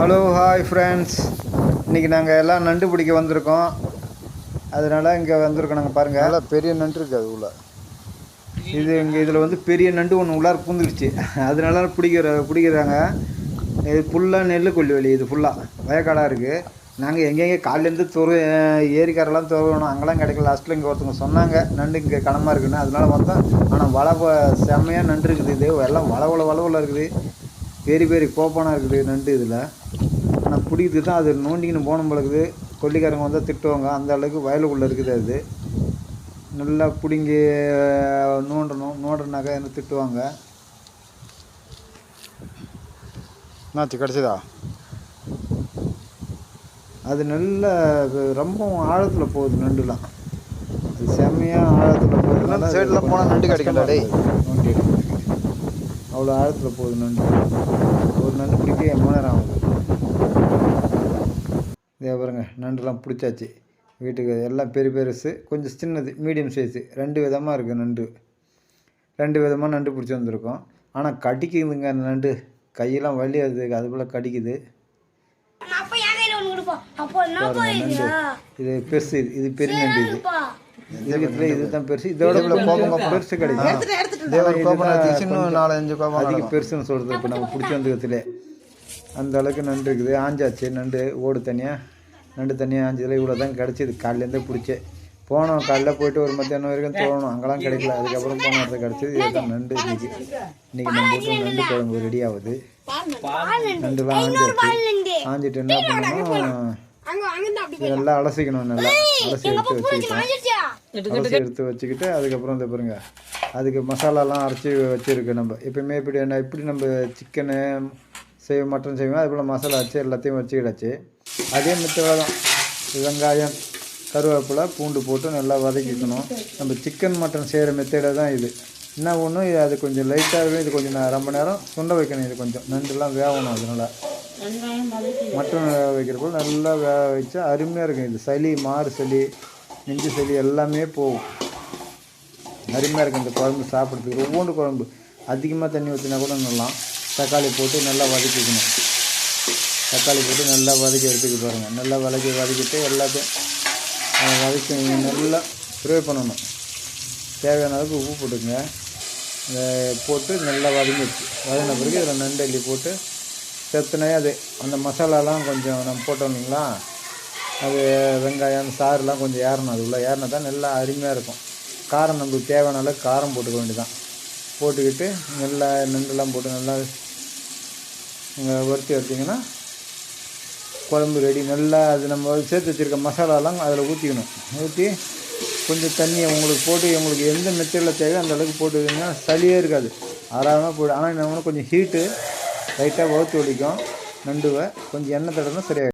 Hello hi friends இன்றைக்கி நாங்கள் எல்லாம் நண்டு பிடிக்க வந்திருக்கோம். அதனால் இங்கே வந்திருக்கோம் நாங்கள் பாருங்கள் நல்லா பெரிய நண்டு இருக்கு அது உள்ள. இது இங்கே இதில் வந்து பெரிய நண்டு ஒன்று உள்ளார பூந்துருச்சு. அதனால பிடிக்கிற பிடிக்கிறாங்க. இது ஃபுல்லாக நெல் கொல்லிவெளி இது ஃபுல்லாக வயக்காடாக இருக்குது நாங்கள் எங்கெங்கே காலையிலேருந்து துரு ஏரிக்காரெல்லாம் துறவணும் அங்கெல்லாம் கிடைக்கல. லாஸ்ட்டில் இங்கே ஒருத்தவங்க சொன்னாங்க நண்டு இங்கே கனமாக இருக்குன்னு. அதனால வந்தோம். ஆனால் வள செம்மையாக நண்டு இருக்குது இது. எல்லாம் வளவள வளவல இருக்குது. பெரிய பெரிய கோப்பானாக இருக்குது நண்டு இதில். ஆனால் பிடிக்கிறதுக்கு தான் அது நோண்டிக்கின்னு போன பழகுது. கொல்லிக்காரங்க வந்தால் திட்டுவாங்க. அந்த அளவுக்கு வயலுக்குள்ளே இருக்குது அது. நல்லா பிடுங்கி நோண்டணும். நோண்டுனாக்கா என்ன திட்டுவாங்க? என்னாச்சு? கிடச்சிதா? அது நல்ல இது ரொம்ப ஆழத்தில் போகுது நண்டுலாம். அது செம்மையாக ஆழத்தில் போகுதுனால இந்த side ல போனா நண்டு கிடைக்கும்டா டேய். நோண்டி எடுக்கிறதுக்கு. அவ்வளோ ஆழத்தில் போகுது நண்டு. ஒரு நண்டு பிடிக்க எவ்வளோ நேரம் ஆகுது. இதே பாருங்க நண்டுலாம் பிடிச்சாச்சு. வீட்டுக்கு எல்லாம் பெரிய பெருசு கொஞ்சம் சின்னது மீடியம் சைஸு ரெண்டு விதமாக இருக்குது நண்டு. ரெண்டு விதமாக நண்டு பிடிச்சி வந்திருக்கோம். ஆனால் கடிக்குதுங்க அந்த நண்டு. கையெல்லாம் வலி அது அது போல் கடிக்குது. இது பெருசு இது இது பெரிய நண்டு இது. இருக்கிறதுல இதுதான் பெருசு. இதோட கொஞ்சம் பெருசு கிடைக்கும் நாலஞ்சு கோப்பம் அதிக. பெருசுன்னு சொல்கிறது இப்போ நம்ம பிடிச்சி வந்துக்கிறதுலே அந்த அளவுக்கு நண்டு இருக்குது. ஆஞ்சாச்சு நண்டு ஓடு தனியாக நண்டு தனியாக ஆஞ்சதில் இவ்வளோ தான் கிடச்சிது. காலையிலேருந்தே பிடிச்சேன் போனோம். காலைல போயிட்டு ஒரு மத்தியானம் வரைக்கும் தோணும். அங்கெல்லாம் கிடைக்கல. அதுக்கப்புறம் போன இடத்துல கிடச்சிது. இதுதான் நண்டு இன்னைக்கு. இன்னைக்கு நம்ம வீட்டில் நண்டு குழம்பு ரெடி ஆகுது. நண்டுலாம் ஆஞ்சாச்சு ஆஞ்சிட்டு என்ன பண்ணணும்? அங்க அங்க அப்படி இதெல்லாம் அலசிக்கணும் நல்லா. அலசி எடுத்து வச்சுக்கிட்டோம் அலசி எடுத்து. வச்சுக்கிட்டு அதுக்கப்புறம் இந்த பாருங்க. அதுக்கு மசாலாலாம் அரைச்சி வச்சுருக்கு நம்ம. எப்பயுமே இப்படி என்ன இப்படி நம்ம சிக்கனு செய்வோம் மட்டன் செய்வோம் அது போல் மசாலா வச்சு எல்லாத்தையும் வச்சுக்கிடாச்சு அதே மெத்தடாக வெங்காயம் கருவேப்பிலை பூண்டு போட்டு நல்லா வதக்கிக்கணும். நம்ம சிக்கன் மட்டன் செய்கிற மெத்தேடை தான் இது. என்ன ஒன்று அது கொஞ்சம் லைட்டாகவே இது கொஞ்சம் ரொம்ப நேரம் சுண்ட வைக்கணும். இது கொஞ்சம் நண்டுலாம் வேகணும் அதனால். மட்டன் வேக வைக்கிறப்போ நல்லா வேக வச்சா அருமையாக இருக்கும். இது சளி மாறு சளி நெஞ்சு சளி எல்லாமே போகும். அருமையாக இருக்கும். இந்த குழம்பு சாப்பிட்றதுக்கு. ஒவ்வொன்று குழம்பு. அதிகமாக தண்ணி ஊற்றினா கூட நல்லா தக்காளி போட்டு நல்லா வதக்கிக்கணும். தக்காளி போட்டு நல்லா வதக்கி எடுத்துக்க பாருங்கள் நல்லா வதக்கி வதக்கிட்டு எல்லாத்தையும் அதை வதக்கி நல்லா ஃப்ரை பண்ணணும். தேவையான அளவுக்கு உப்பு போட்டுங்க போட்டு நல்லா வதங்கிடுச்சு. வதங்கின பிறகு இதில் நண்டு அள்ளி போட்டு செத்துனே அது. அந்த மசாலாலாம் கொஞ்சம் நம்ம போட்டோம் இல்லைங்களா? அது வெங்காயம் சாறுலாம் கொஞ்சம் ஏறணும். அது உள்ளே ஏறினா தான் நல்லா அருமையாக இருக்கும். காரம் நம்மளுக்கு தேவையான அளவுக்கு காரம் போட்டுக்க வேண்டியதான் போட்டுக்கிட்டு நல்லா நண்டுலாம் போட்டு நல்லா நீங்கள் வறுத்து எடுத்திங்கன்னா குழம்பு ரெடி. நல்லா அது நம்ம சேர்த்து வச்சுருக்க மசாலாலாம் அதில் ஊற்றிக்கணும் ஊற்றி கொஞ்சம் தண்ணியை உங்களுக்கு போட்டு உங்களுக்கு எந்த மெத்தடில் தேவையோ அந்த அளவுக்கு போட்டுக்கிங்கன்னா சளியே இருக்காது. ஆறாமல் போய்டும். ஆனால் என்ன கொஞ்சம் ஹீட்டு லைட்டாக வறுத்து ஒடிக்கும் நண்டுவை கொஞ்சம் எண்ணெய் தடவை சரியாகும்